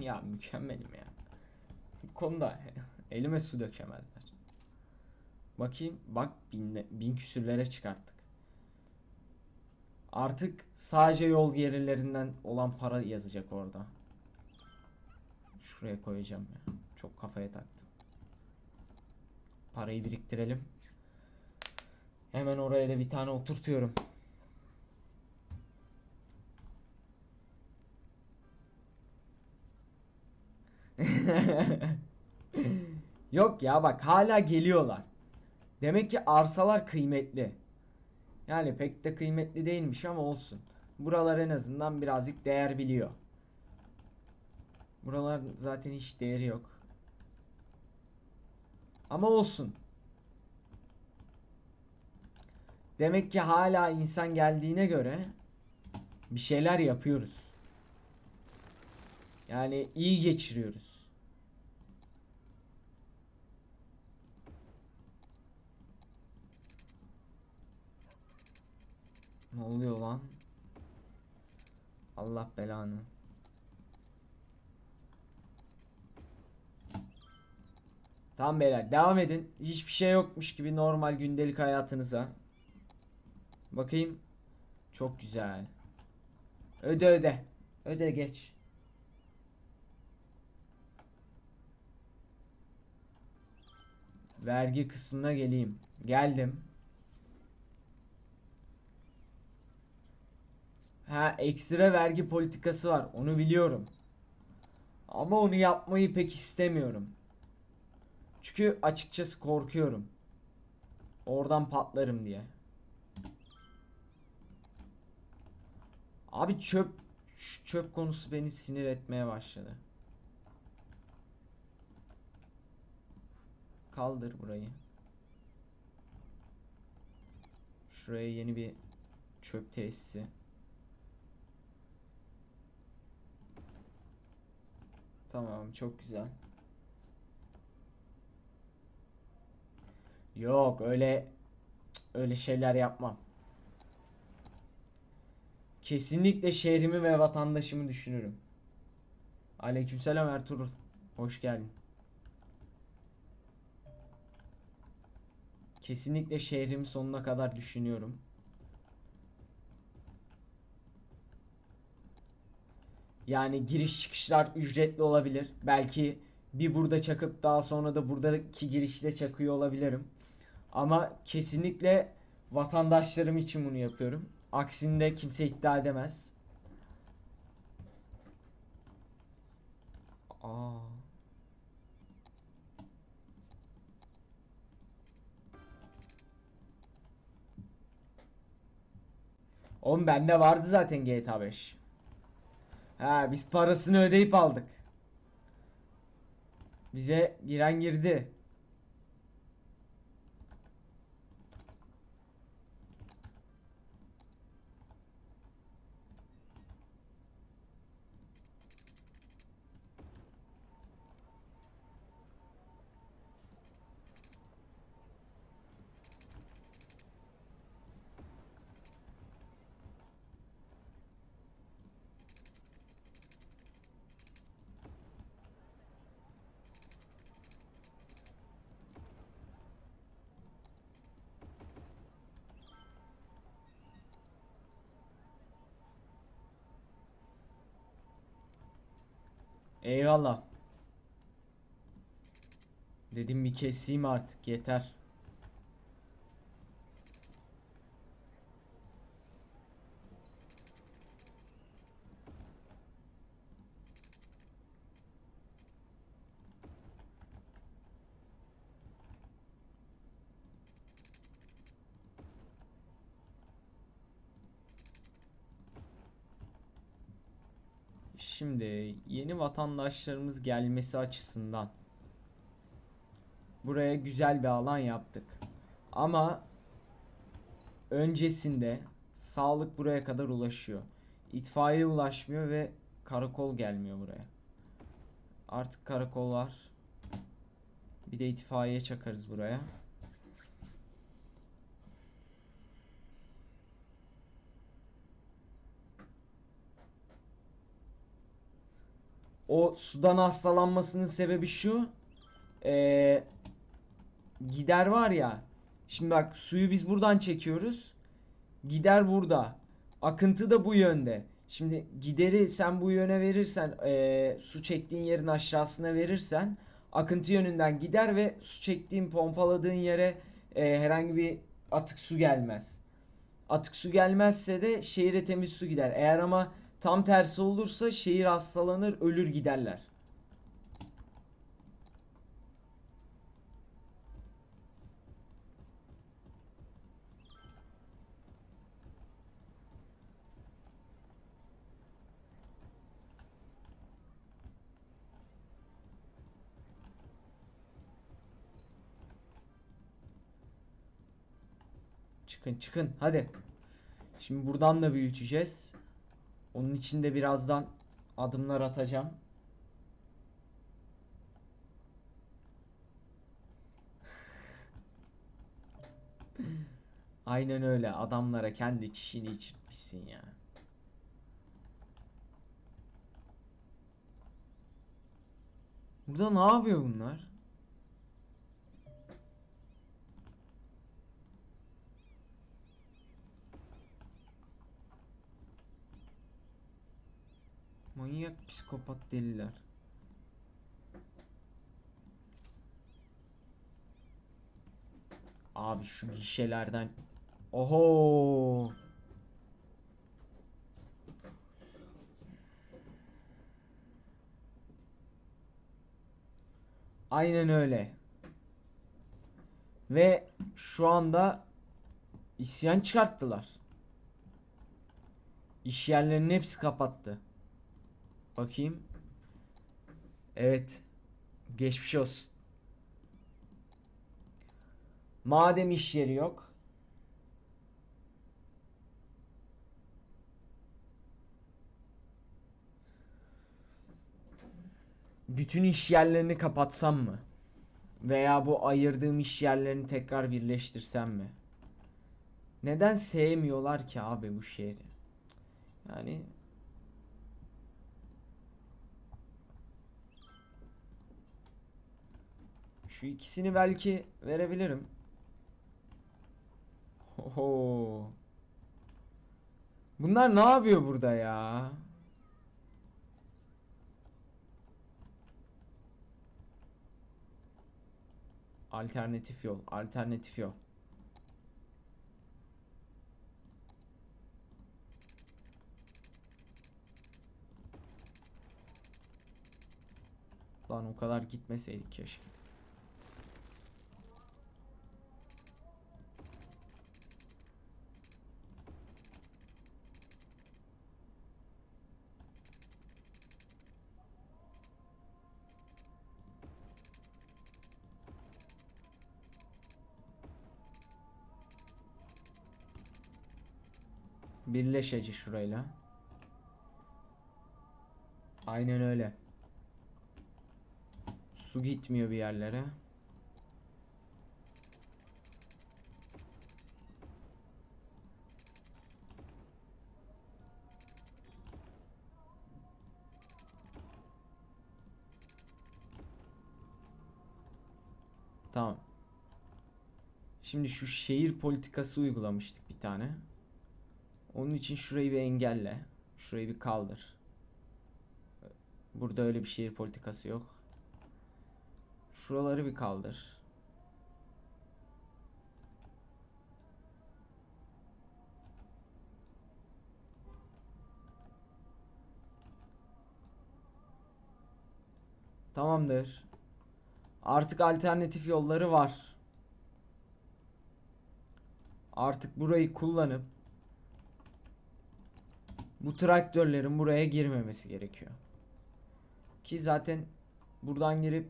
Ya mükemmelim ya. Bu konuda elime su dökemezler. Bakayım bak bin, bin küsürlere çıkarttık. Artık sadece yol gelirlerinden olan para yazacak orada. Şuraya koyacağım ya. Çok kafaya taktım. Parayı biriktirelim. Hemen oraya da bir tane oturtuyorum. Yok ya bak hala geliyorlar. Demek ki arsalar kıymetli. Yani pek de kıymetli değilmiş ama olsun. Buralar en azından birazcık değer biliyor. Buralar zaten hiç değeri yok. Ama olsun. Demek ki hala insan geldiğine göre bir şeyler yapıyoruz. Yani iyi geçiriyoruz. Ne oluyor lan? Allah belanı. Tamam beyler devam edin. Hiçbir şey yokmuş gibi normal gündelik hayatınıza. Bakayım. Çok güzel. Öde öde. Öde geç. Vergi kısmına geleyim. Geldim. Ha ekstra vergi politikası var. Onu biliyorum. Ama onu yapmayı pek istemiyorum. Çünkü açıkçası korkuyorum. Oradan patlarım diye. Abi çöp şu çöp konusu beni sinir etmeye başladı. Kaldır burayı. Şuraya yeni bir çöp tesisi. Tamam, çok güzel. Yok, öyle öyle şeyler yapmam. Kesinlikle şehrimi ve vatandaşımı düşünürüm. Aleykümselam Ertuğrul. Hoş geldin. Kesinlikle şehrimi sonuna kadar düşünüyorum. Yani giriş çıkışlar ücretli olabilir. Belki bir burada çakıp daha sonra da buradaki girişte çakıyor olabilirim. Ama kesinlikle vatandaşlarım için bunu yapıyorum. Aksinde kimse iddia edemez. Aa. Oğlum bende vardı zaten GTA 5. Ha biz parasını ödeyip aldık. Bize giren girdi. Eyvallah. Dedim bir keseyim artık yeter. Şimdi yeni vatandaşlarımız gelmesi açısından buraya güzel bir alan yaptık. Ama öncesinde sağlık buraya kadar ulaşıyor. İtfaiye ulaşmıyor ve karakol gelmiyor buraya. Artık karakol var. Bir de itfaiye çakarız buraya. O sudan hastalanmasının sebebi şu. Ee, gider var ya. Şimdi bak suyu biz buradan çekiyoruz. Gider burada. Akıntı da bu yönde. Şimdi gideri sen bu yöne verirsen, ee, su çektiğin yerin aşağısına verirsen, akıntı yönünden gider ve su çektiğin, pompaladığın yere ee, herhangi bir atık su gelmez. Atık su gelmezse de şehire temiz su gider. Eğer ama tam tersi olursa şehir hastalanır, ölür giderler. Çıkın çıkın hadi. Şimdi buradan da büyüteceğiz. Onun için de birazdan adımlar atacağım. Aynen öyle. Adamlara kendi çişini içirtmişsin ya. Burada ne yapıyor bunlar? Manyak psikopat deliler. Abi şu gişelerden Oho. Aynen öyle. Ve şu anda isyan çıkarttılar. İş yerlerinin hepsi kapattı. Bakayım. Evet. Geçmiş olsun. Madem iş yeri yok. Bütün iş yerlerini kapatsam mı? Veya bu ayırdığım iş yerlerini tekrar birleştirsem mi? Neden sevmiyorlar ki abi bu şehri? Yani Şu ikisini belki verebilirim. Oho. Bunlar ne yapıyor burada ya? Alternatif yol, alternatif yol. Lan o kadar gitmeseydik keşke. Birleşeci şurayla. Aynen öyle. Su gitmiyor bir yerlere. Tamam. Şimdi şu şehir politikası uygulamıştık bir tane. Onun için şurayı bir engelle. Şurayı bir kaldır. Burada öyle bir şehir politikası yok. Şuraları bir kaldır. Tamamdır. Artık alternatif yolları var. Artık burayı kullanıp bu traktörlerin buraya girmemesi gerekiyor. Ki zaten buradan girip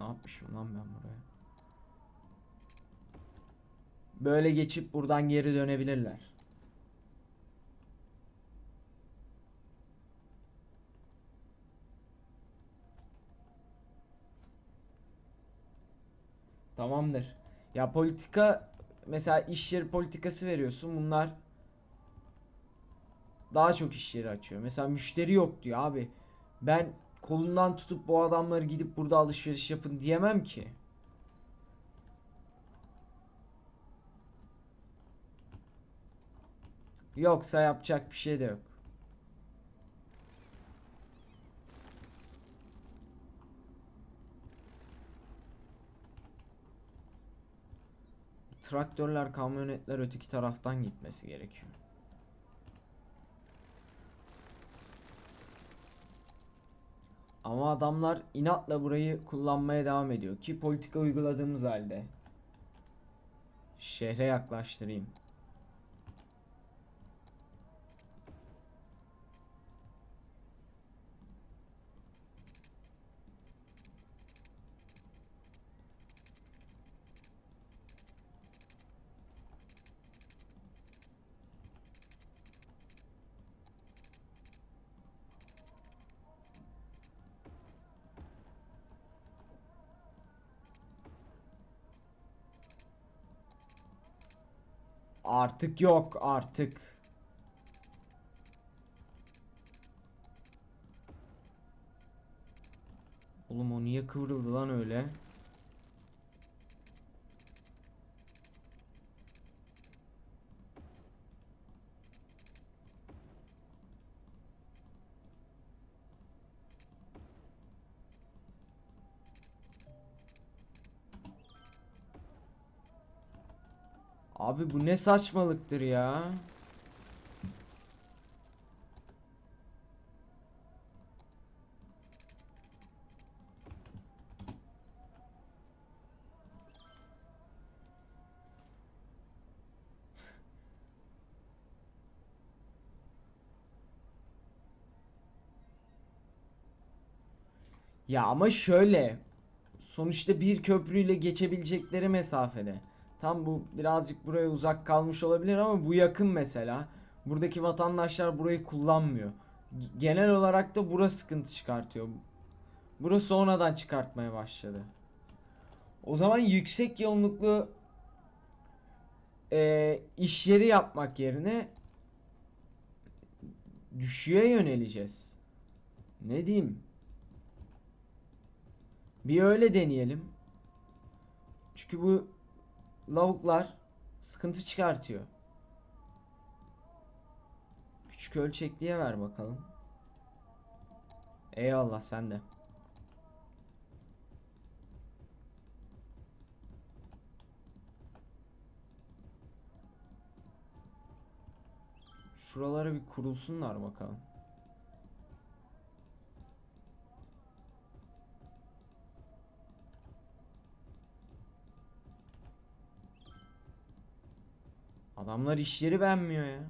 Ne yapmışım lan ben buraya? Böyle geçip buradan geri dönebilirler. Tamamdır. Ya politika mesela iş yeri politikası veriyorsun. Bunlar daha çok iş yeri açıyor. Mesela müşteri yok diyor abi. Ben kolundan tutup bu adamları gidip burada alışveriş yapın diyemem ki. Yoksa yapacak bir şey de yok. Traktörler, kamyonetler öteki taraftan gitmesi gerekiyor. Ama adamlar inatla burayı kullanmaya devam ediyor ki politika uyguladığımız halde. Şehre yaklaştırayım. Artık yok artık. Oğlum o niye kıvrıldı lan öyle? Abi bu ne saçmalıktır ya? Ya ama şöyle. Sonuçta bir köprüyle geçebilecekleri mesafede. Tam bu birazcık buraya uzak kalmış olabilir ama bu yakın mesela. Buradaki vatandaşlar burayı kullanmıyor. Genel olarak da burası sıkıntı çıkartıyor. Burası sonradan çıkartmaya başladı. O zaman yüksek yoğunluklu eee, iş yeri yapmak yerine düşüğe yöneleceğiz. Ne diyeyim? Bir öyle deneyelim. Çünkü bu lavuklar sıkıntı çıkartıyor. Küçük ölçekliye ver bakalım. Eyvallah sen de. Şuralara bir kurulsunlar bakalım. Adamlar işleri beğenmiyor ya.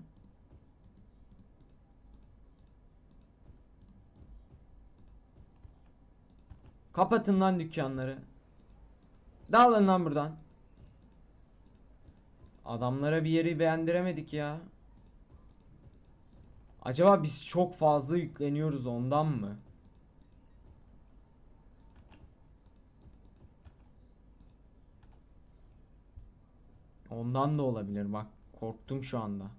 Kapatın lan dükkanları. Dağılın lan buradan. Adamlara bir yeri beğendiremedik ya. Acaba biz çok fazla yükleniyoruz ondan mı? Ondan da olabilir bak. Korktum şu anda.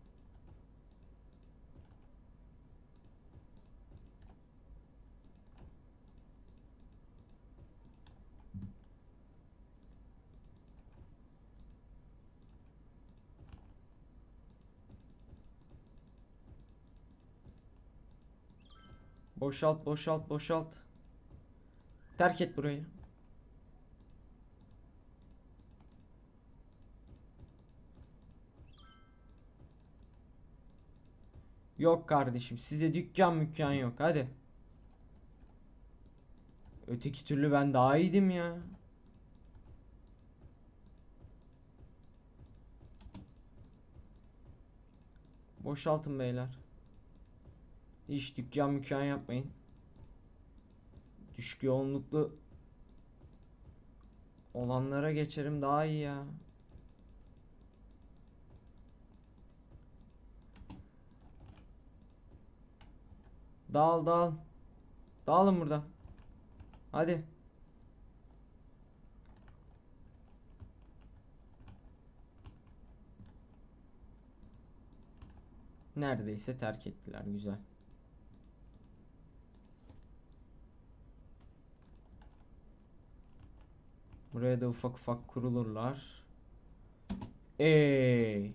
Boşalt, boşalt, boşalt. Terk et burayı. Yok kardeşim, size dükkan mükkan yok. Hadi. Öteki türlü ben daha iyiydim ya. Boşaltın beyler. Hiç dükkan mükkan yapmayın. Düşük yoğunluklu olanlara geçerim daha iyi ya. Dağıl dağıl. Dağılın buradan. Hadi. Neredeyse terk ettiler. Güzel. Buraya da ufak ufak kurulurlar. Ey.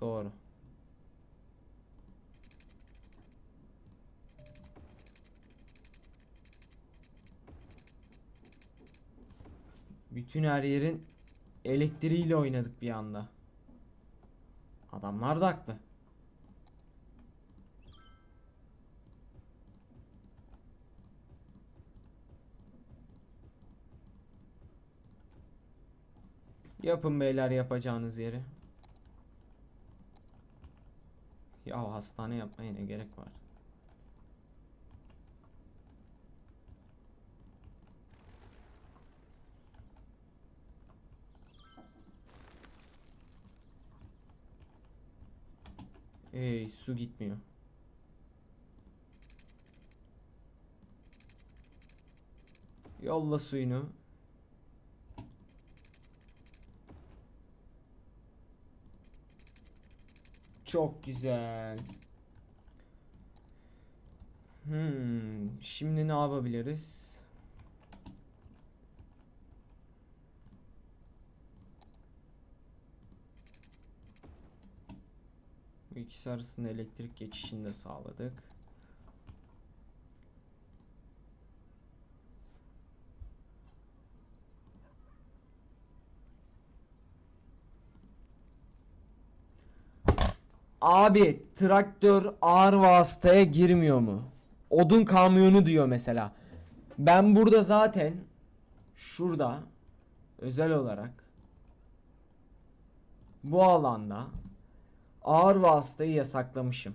Doğru. Bütün her yerin elektriğiyle oynadık bir anda. Adamlar da haklı. Yapın beyler yapacağınız yeri. Ya hastane yapmaya ne gerek var? Ey su gitmiyor. Yolla suyunu. Çok güzel. Hmm, şimdi ne yapabiliriz? Bu ikisi arasında elektrik geçişini de sağladık. Abi traktör ağır vasıtaya girmiyor mu? Odun kamyonu diyor mesela. Ben burada zaten şurada özel olarak bu alanda ağır vasıtayı yasaklamışım.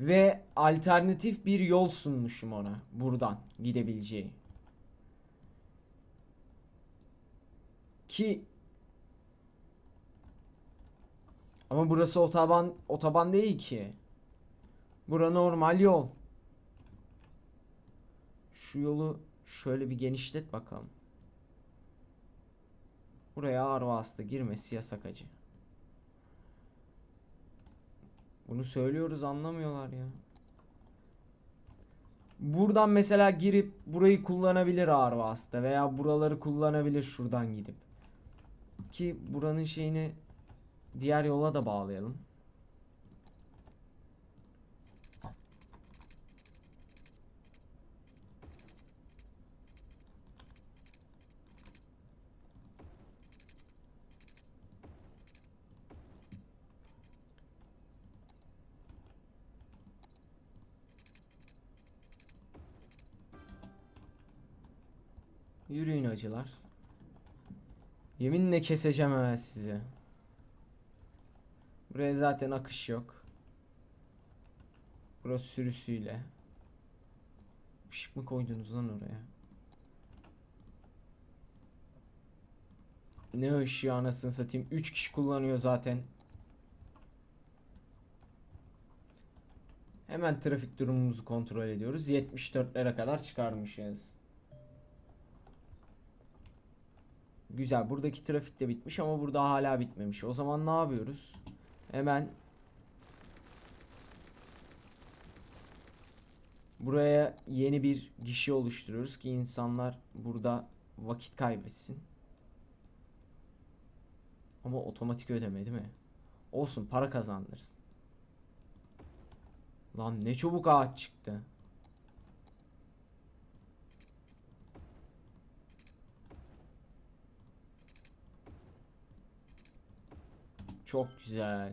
Ve alternatif bir yol sunmuşum ona buradan gidebileceği. Ki ama burası otoban otoban değil ki. Bura normal yol. Şu yolu şöyle bir genişlet bakalım. Buraya ağır vasıta girmesi yasak acı. Bunu söylüyoruz anlamıyorlar ya. Buradan mesela girip burayı kullanabilir ağır vasıta veya buraları kullanabilir şuradan gidip. Ki buranın şeyini diğer yola da bağlayalım. Yürüyün acılar. Yeminle keseceğim hemen sizi. Buraya zaten akış yok. Burası sürüsüyle. Işık mı koydunuz lan oraya? Ne ışığı anasını satayım. 3 kişi kullanıyor zaten. Hemen trafik durumumuzu kontrol ediyoruz. 74'lere kadar çıkarmışız. Güzel. Buradaki trafik de bitmiş ama burada hala bitmemiş. O zaman ne yapıyoruz? Hemen buraya yeni bir gişe oluşturuyoruz ki insanlar burada vakit kaybetsin. Ama otomatik ödeme değil mi? Olsun para kazandırsın. Lan ne çabuk ağaç çıktı. Çok güzel.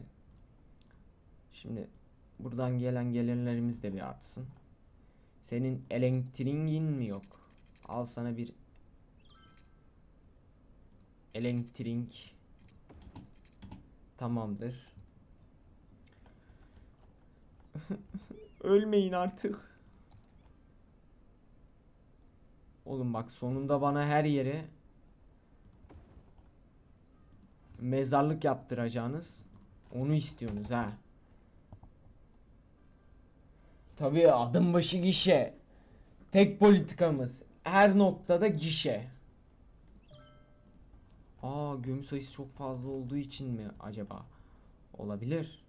Şimdi buradan gelen gelirlerimiz de bir artsın. Senin elektriğin mi yok? Al sana bir elektrik. Tamamdır. Ölmeyin artık. Oğlum bak sonunda bana her yere mezarlık yaptıracağınız onu istiyorsunuz ha. Tabii adım başı gişe. Tek politikamız her noktada gişe. Aa gömü sayısı çok fazla olduğu için mi acaba? Olabilir.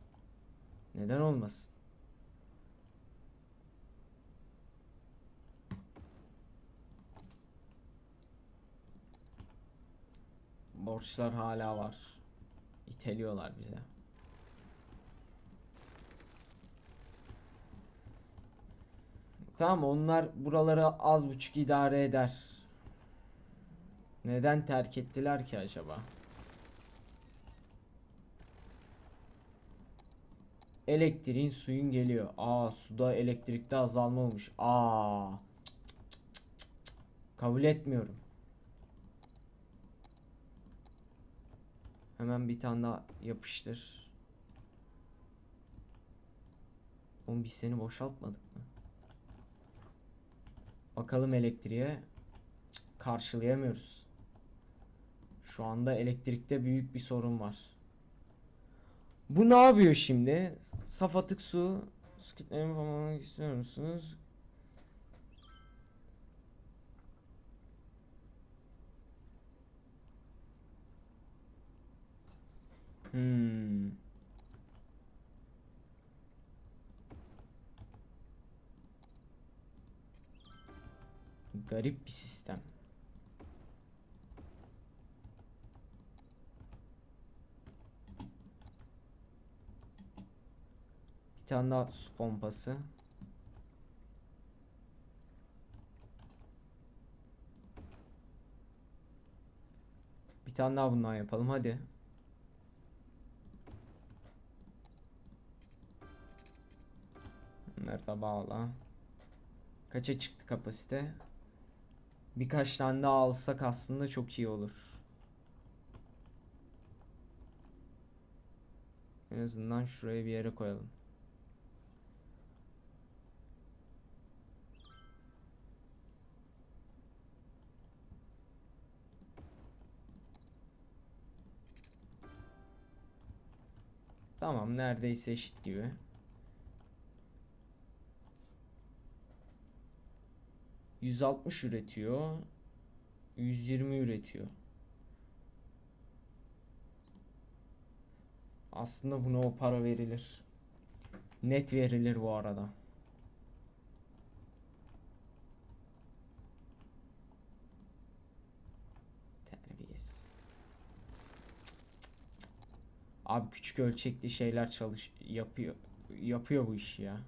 Neden olmasın? Borçlar hala var. İteliyorlar bize. Tamam onlar buraları az buçuk idare eder. Neden terk ettiler ki acaba? Elektriğin suyun geliyor. Aa suda elektrikte azalma olmuş. Aa. Kabul etmiyorum. Hemen bir tane daha yapıştır. Oğlum biz seni boşaltmadık mı? Bakalım elektriğe. Karşılayamıyoruz. Şu anda elektrikte büyük bir sorun var. Bu ne yapıyor şimdi? Saf atık su. Su kütlemi tamamlamak istiyor musunuz? Hmm. Garip bir sistem. Bir tane daha su pompası. Bir tane daha bundan yapalım hadi. Bunları da bağla. Kaça çıktı kapasite? Birkaç tane daha alsak aslında çok iyi olur. En azından şuraya bir yere koyalım. Tamam neredeyse eşit gibi. ...160 üretiyor... ...120 üretiyor. Aslında buna o para verilir. Net verilir bu arada. Terbiyesiz. Abi küçük ölçekli şeyler çalış yapıyor yapıyor bu işi ya.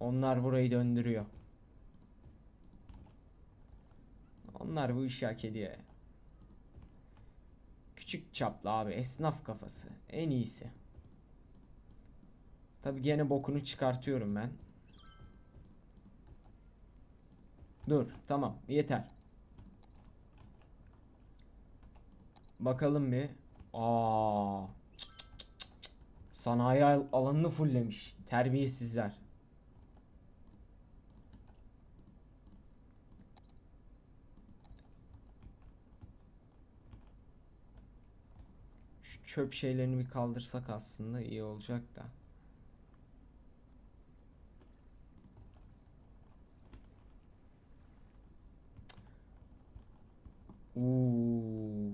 Onlar burayı döndürüyor. Onlar bu işi hak ediyor. Küçük çaplı abi esnaf kafası en iyisi. Tabi gene bokunu çıkartıyorum ben. Dur tamam yeter. Bakalım bir. Aa. Sanayi al- alanını fulllemiş. Terbiyesizler. Şu çöp şeylerini bir kaldırsak aslında iyi olacak da. Oo.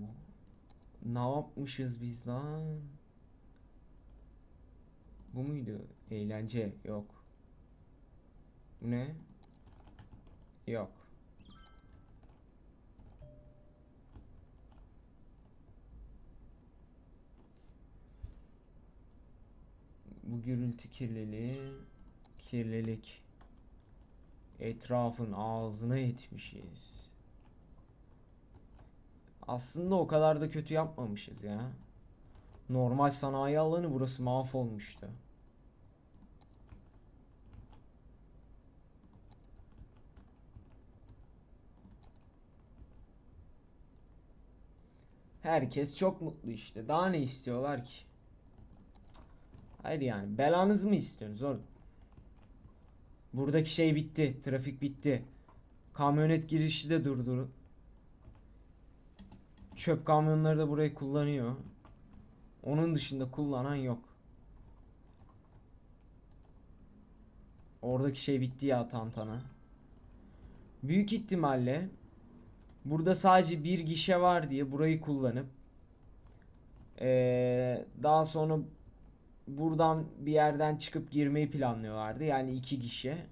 Ne yapmışız biz lan? Bu muydu? Eğlence yok. Ne? Yok. Bu gürültü kirliliği, kirlilik. Etrafın ağzına etmişiz. Aslında o kadar da kötü yapmamışız ya. Normal sanayi alanı burası mahvolmuştu. Herkes çok mutlu işte. Daha ne istiyorlar ki? Hayır yani belanızı mı istiyorsunuz oğlum? Buradaki şey bitti. Trafik bitti. Kamyonet girişi de durdur. Çöp kamyonları da burayı kullanıyor. Onun dışında kullanan yok. Oradaki şey bitti ya tantana. Büyük ihtimalle burada sadece bir gişe var diye burayı kullanıp eee, daha sonra buradan bir yerden çıkıp girmeyi planlıyorlardı. Yani iki gişe.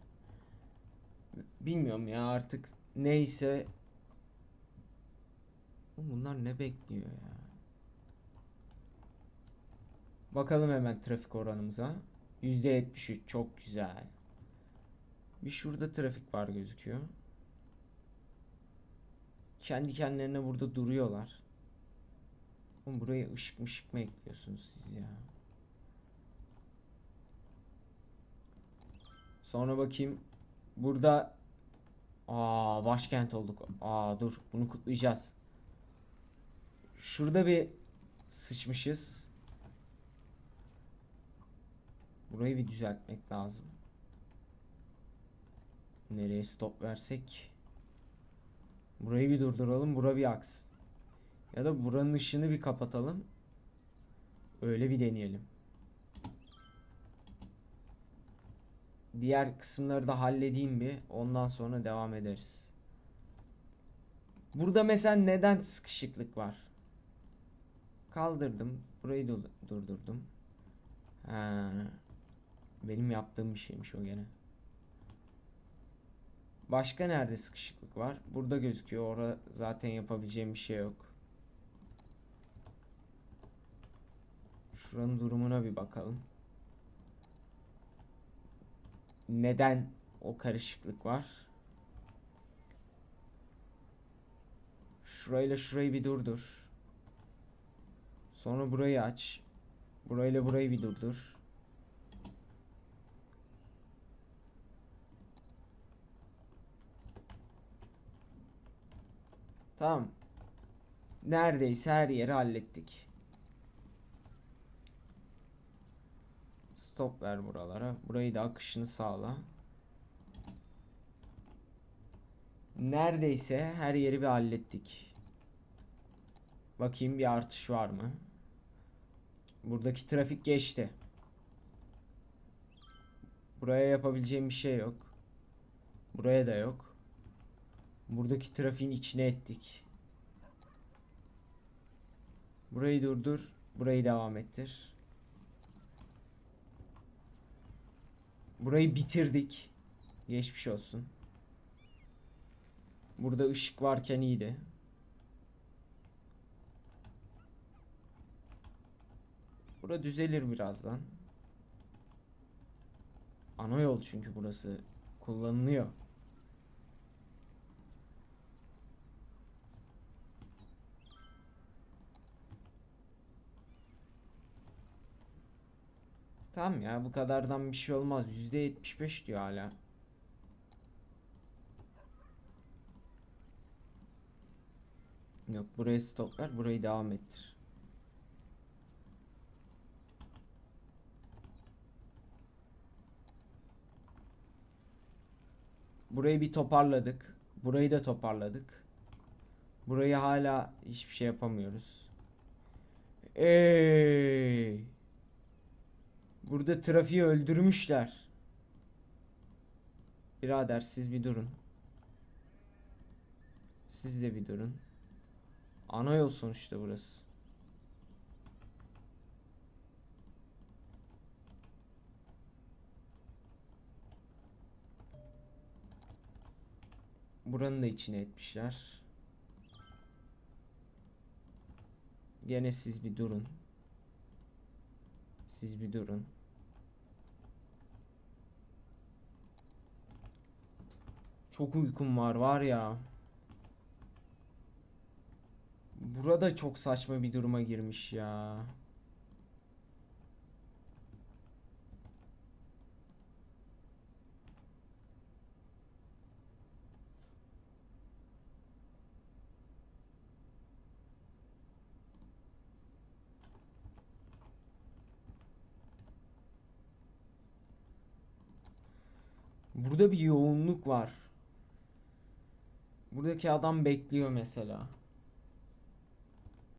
Bilmiyorum ya artık neyse. Bunlar ne bekliyor ya? Bakalım hemen trafik oranımıza. %73 çok güzel. Bir şurada trafik var gözüküyor. Kendi kendilerine burada duruyorlar. Oğlum buraya ışık mışık mı ekliyorsunuz siz ya? Sonra bakayım. Burada Aa başkent olduk. Aa dur bunu kutlayacağız. Şurada bir sıçmışız. Burayı bir düzeltmek lazım. Nereye stop versek? Burayı bir durduralım. Bura bir aksın. Ya da buranın ışığını bir kapatalım. Öyle bir deneyelim. Diğer kısımları da halledeyim bir. Ondan sonra devam ederiz. Burada mesela neden sıkışıklık var? Kaldırdım. Burayı dur- durdurdum. Ha. Benim yaptığım bir şeymiş o gene. Başka nerede sıkışıklık var? Burada gözüküyor. Orada zaten yapabileceğim bir şey yok. Şuranın durumuna bir bakalım. Neden o karışıklık var? Şurayla şurayı bir durdur. Sonra burayı aç. Burayla burayı bir durdur. Tamam. Neredeyse her yeri hallettik. Stop ver buralara. Burayı da akışını sağla. Neredeyse her yeri bir hallettik. Bakayım bir artış var mı? Buradaki trafik geçti. Buraya yapabileceğim bir şey yok. Buraya da yok. Buradaki trafiğin içine ettik. Burayı durdur. Burayı devam ettir. Burayı bitirdik. Geçmiş olsun. Burada ışık varken iyiydi. Bura düzelir birazdan. Ana yol çünkü burası kullanılıyor. Tamam ya bu kadardan bir şey olmaz. %75 diyor hala. Yok buraya stop ver. Burayı devam ettir. Burayı bir toparladık. Burayı da toparladık. Burayı hala hiçbir şey yapamıyoruz. Ey! Burada trafiği öldürmüşler. Birader siz bir durun. Siz de bir durun. Ana yol sonuçta burası. Buranın da içine etmişler. Gene siz bir durun. Siz bir durun. Çok uykum var var ya. Burada çok saçma bir duruma girmiş ya. Burada bir yoğunluk var. Buradaki adam bekliyor mesela.